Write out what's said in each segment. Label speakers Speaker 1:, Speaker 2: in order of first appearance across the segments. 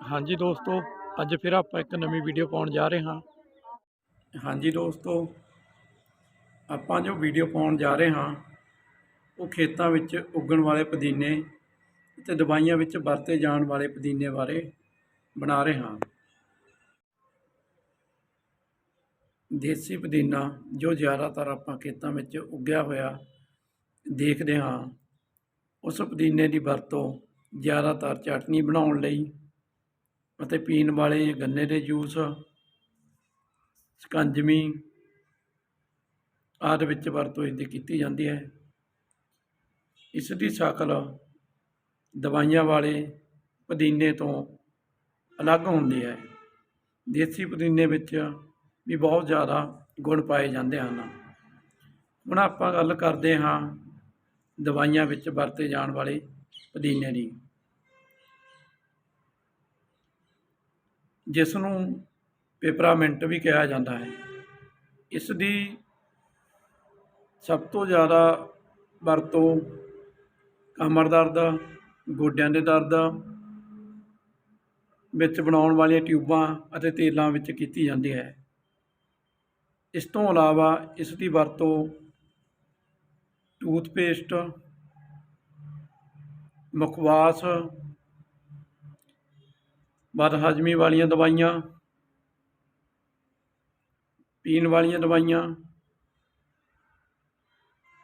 Speaker 1: ਹਾਂਜੀ ਦੋਸਤੋ, ਅੱਜ ਫਿਰ ਆਪਾਂ ਇੱਕ ਨਵੀਂ ਵੀਡੀਓ ਪਾਉਣ ਜਾ ਰਹੇ ਹਾਂ। ਹਾਂਜੀ ਦੋਸਤੋ, ਆਪਾਂ ਜੋ ਵੀਡੀਓ ਪਾਉਣ ਜਾ ਰਹੇ ਹਾਂ, ਉਹ ਖੇਤਾਂ ਵਿੱਚ ਉੱਗਣ ਵਾਲੇ ਪੁਦੀਨੇ ਅਤੇ ਦਵਾਈਆਂ ਵਿੱਚ ਵਰਤੇ ਜਾਣ ਵਾਲੇ ਪੁਦੀਨੇ ਬਾਰੇ ਬਣਾ ਰਹੇ ਹਾਂ। ਦੇਸੀ ਪੁਦੀਨਾ ਜੋ ਜ਼ਿਆਦਾਤਰ ਆਪਾਂ ਖੇਤਾਂ ਵਿੱਚ ਉੱਗਿਆ ਹੋਇਆ ਦੇਖਦੇ ਹਾਂ, ਉਸ ਪੁਦੀਨੇ ਦੀ ਵਰਤੋਂ ਜ਼ਿਆਦਾਤਰ ਚਟਨੀ ਬਣਾਉਣ ਲਈ ਅਤੇ ਪੀਣ ਵਾਲੇ ਗੰਨੇ ਦੇ ਜੂਸ, ਸਕੰਜਮੀ ਆਦਿ ਵਿੱਚ ਵਰਤੋਂ ਇਸ ਦੀ ਕੀਤੀ ਜਾਂਦੀ ਹੈ। ਇਸ ਦੀ ਸ਼ਕਲ ਦਵਾਈਆਂ ਵਾਲੇ ਪੁਦੀਨੇ ਤੋਂ ਅਲੱਗ ਹੁੰਦੀ ਹੈ। ਦੇਸੀ ਪੁਦੀਨੇ ਵਿੱਚ ਵੀ ਬਹੁਤ ਜ਼ਿਆਦਾ ਗੁਣ ਪਾਏ ਜਾਂਦੇ ਹਨ। ਹੁਣ ਆਪਾਂ ਗੱਲ ਕਰਦੇ ਹਾਂ ਦਵਾਈਆਂ ਵਿੱਚ ਵਰਤੇ ਜਾਣ ਵਾਲੇ ਪੁਦੀਨੇ ਦੀ। ਜਿਸ ਨੂੰ ਪੇਪਰਾਮੈਂਟ ਵੀ ਕਿਹਾ ਜਾਂਦਾ ਹੈ। ਇਸ ਦੀ ਸਭ ਤੋਂ ਜ਼ਿਆਦਾ ਵਰਤੋਂ ਕਮਰ ਦਰਦ, ਗੋਡਿਆਂ ਦੇ ਦਰਦ ਵਿੱਚ ਬਣਾਉਣ ਵਾਲੀਆਂ ਟਿਊਬਾਂ ਅਤੇ ਤੇਲਾਂ ਵਿੱਚ ਕੀਤੀ ਜਾਂਦੀ ਹੈ। ਇਸ ਤੋਂ ਇਲਾਵਾ ਇਸ ਦੀ ਵਰਤੋਂ ਟੂਥਪੇਸਟ, ਮੁਖਵਾਸ ਬਦ ਬਦਹਜ਼ਮੀ ਵਾਲੀਆਂ ਦਵਾਈਆਂ, ਪੀਣ ਵਾਲੀਆਂ ਦਵਾਈਆਂ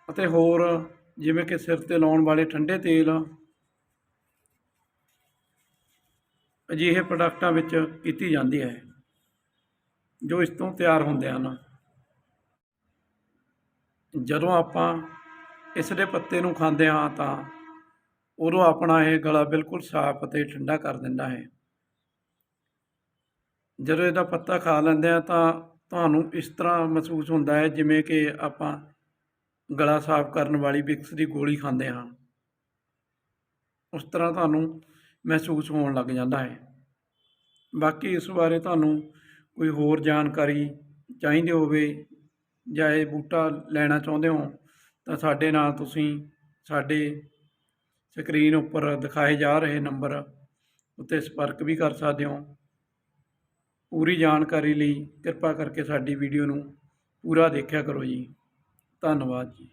Speaker 1: ਅਤੇ ਹੋਰ ਜਿਵੇਂ ਕਿ ਸਿਰ ਤੇ ਲਾਉਣ ਵਾਲੇ ਠੰਡੇ ਤੇਲ। ਅਜਿਹੇ ਪ੍ਰੋਡਕਟਾਂ ਵਿੱਚ ਕੀਤੀ ਜਾਂਦੀ ਹੈ, ਜੋ ਇਸ ਤੋਂ ਤਿਆਰ ਹੁੰਦੇ ਹਨ। ਜਦੋਂ ਆਪਾਂ ਇਸ ਦੇ ਪੱਤੇ ਨੂੰ ਖਾਂਦੇ ਹਾਂ ਤਾਂ ਉਦੋਂ ਆਪਣਾ ਇਹ ਗਲਾ ਬਿਲਕੁਲ ਸਾਫ਼ ਅਤੇ ਠੰਡਾ ਕਰ ਦਿੰਦਾ ਹੈ। ਜਦੋਂ ਇਹਦਾ ਪੱਤਾ ਖਾ ਲੈਂਦੇ ਆ ਤਾਂ ਤੁਹਾਨੂੰ ਇਸ ਤਰ੍ਹਾਂ ਮਹਿਸੂਸ ਹੁੰਦਾ ਹੈ ਜਿਵੇਂ ਕਿ ਆਪਾਂ ਗਲਾ ਸਾਫ਼ ਕਰਨ ਵਾਲੀ ਵਿਕਸ ਦੀ ਗੋਲੀ ਖਾਂਦੇ ਹਾਂ। ਉਸ ਤਰ੍ਹਾਂ ਤੁਹਾਨੂੰ ਮਹਿਸੂਸ ਹੋਣ ਲੱਗ ਜਾਂਦਾ ਹੈ। ਬਾਕੀ ਇਸ ਬਾਰੇ ਤੁਹਾਨੂੰ ਕੋਈ ਹੋਰ ਜਾਣਕਾਰੀ ਚਾਹੀਦੀ ਹੋਵੇ ਜਾਂ ਇਹ ਬੂਟਾ ਲੈਣਾ ਚਾਹੁੰਦੇ ਹੋ ਤਾਂ ਸਾਡੇ ਨਾਲ ਤੁਸੀਂ ਸਾਡੇ ਸਕਰੀਨ ਉੱਪਰ ਦਿਖਾਏ ਜਾ ਰਹੇ ਨੰਬਰ ਉੱਤੇ ਸੰਪਰਕ ਵੀ ਕਰ ਸਕਦੇ ਹੋ। ਪੂਰੀ ਜਾਣਕਾਰੀ ਲਈ ਕਿਰਪਾ ਕਰਕੇ ਸਾਡੀ ਵੀਡੀਓ ਨੂੰ ਪੂਰਾ ਦੇਖਿਆ ਕਰੋ ਜੀ। ਧੰਨਵਾਦ ਜੀ।